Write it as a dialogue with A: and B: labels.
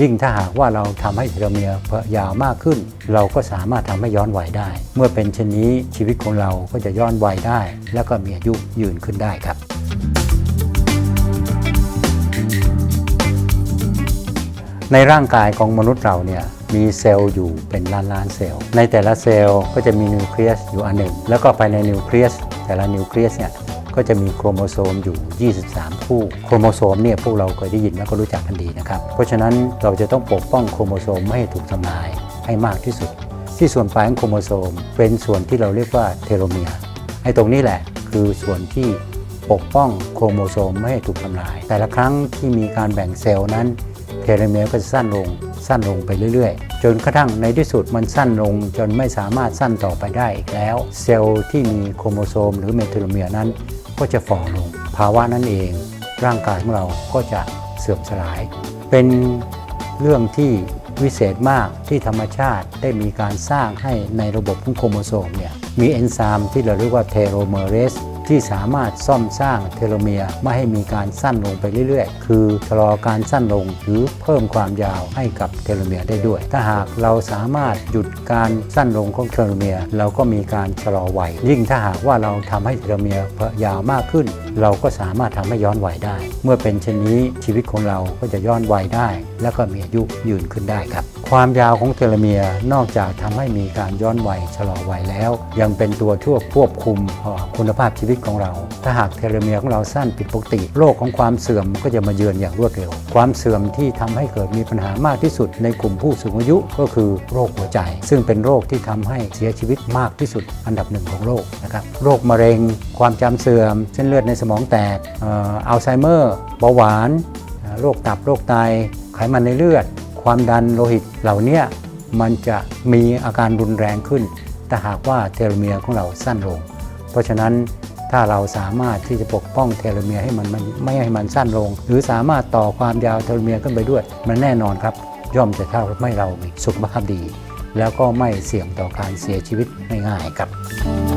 A: ยิ่งถ้าหากว่าเราทำให้เทโลเมียร์ยาวมากขึ้น เราก็สามารถทำให้ย้อนวัยได้ เมื่อเป็นเช่นนี้ชีวิตของเราก็จะย้อนวัยได้ แล้วก็มีอายุยืนขึ้นได้ครับ ในร่างกายของมนุษย์เราเนี่ยมีเซลล์อยู่เป็นล้านล้านเซลล์ ในแต่ละเซลล์ก็จะมีนิวเคลียสอยู่อันหนึ่ง แล้วก็ภายในนิวเคลียสแต่ละนิวเคลียสเนี่ย ก็จะมีโครโมโซมอยู่ 23 คู่ โครโมโซมเนี่ยพวกเราเคยได้ยินแล้วก็รู้จักกันดีนะครับ เพราะฉะนั้นเราจะต้องปกป้องโครโมโซมไม่ให้ถูกทำลายให้มากที่สุด ที่ส่วนปลายของโครโมโซม เป็นส่วนที่เราเรียกว่าเทโลเมียร์ไอ้ตรงนี้แหละคือส่วนที่ปกป้องโครโมโซมไม่ให้ถูกทำลาย แต่ละครั้งที่มีการแบ่งเซลล์นั้นเทโลเมียร์ก็จะสั้นลงสั้นลงไปเรื่อยๆ จนกระทั่งในที่สุดมันสั้นลงจนไม่สามารถสั้นต่อไปได้อีกแล้ว เซลล์ที่มีโครโมโซมหรือเมโทโลเมียร์นั้น ก็จะฝ่อลง ภาวะนั้นเอง ร่างกายของเราก็จะเสื่อมสลาย เป็นเรื่องที่วิเศษมากที่ธรรมชาติได้มีการสร้างให้ในระบบของโครโมโซมเนี่ยมีเอนไซม์ที่เราเรียกว่าเทโรเมเรส ที่สามารถซ่อมสร้างเทโลเมียร์ไม่ให้มีการสั้นลงไปเรื่อยๆ คือชะลอการสั้นลงหรือเพิ่มความยาวให้กับเทโลเมียร์ได้ด้วย ถ้าหากเราสามารถหยุดการสั้นลงของเทโลเมียร์เราก็มีการชะลอวัยยิ่งถ้าหากว่าเราทำให้เทโลเมียร์ยาวมากขึ้น เราก็สามารถทำให้ย้อนวัยได้ เมื่อเป็นเช่นนี้ชีวิตของเราก็จะย้อนวัยได้ แล้วก็มีอายุยืนขึ้นได้ครับ ความยาวของเทโลเมียร์นอกจากทำให้มีการย้อนวัยชะลอวัยแล้ว ยังเป็นตัวช่วยควบคุมคุณภาพชีวิตของเรา ถ้าหากเทโลเมียร์ของเราสั้นผิดปกติโรคของความเสื่อมก็จะมาเยือนอย่างรวดเร็ว ความเสื่อมที่ทำให้เกิดมีปัญหามากที่สุดในกลุ่มผู้สูงอายุก็คือโรคหัวใจ ซึ่งเป็นโรคที่ทำให้เสียชีวิตมากที่สุดอันดับหนึ่งของโลกนะครับโรคมะเร็ง ความจำเสื่อมเส้นเลือดในสมองแตกอัลไซเมอร์เบาหวานโรคตับโรคไตไขมันในเลือด ความดันโลหิตเหล่านี้มันจะมีอาการรุนแรงขึ้นถ้าหากว่าเทโลเมียร์ของเราสั้นลง เพราะฉะนั้นถ้าเราสามารถที่จะปกป้องเทโลเมียร์ให้มันไม่ให้มันสั้นลง หรือสามารถต่อความยาวเทโลเมียร์ขึ้นไปด้วย มันแน่นอนครับ ย่อมจะทำให้เรามีสุขภาพดี แล้วก็ไม่เสี่ยงต่อการเสียชีวิตง่ายๆครับ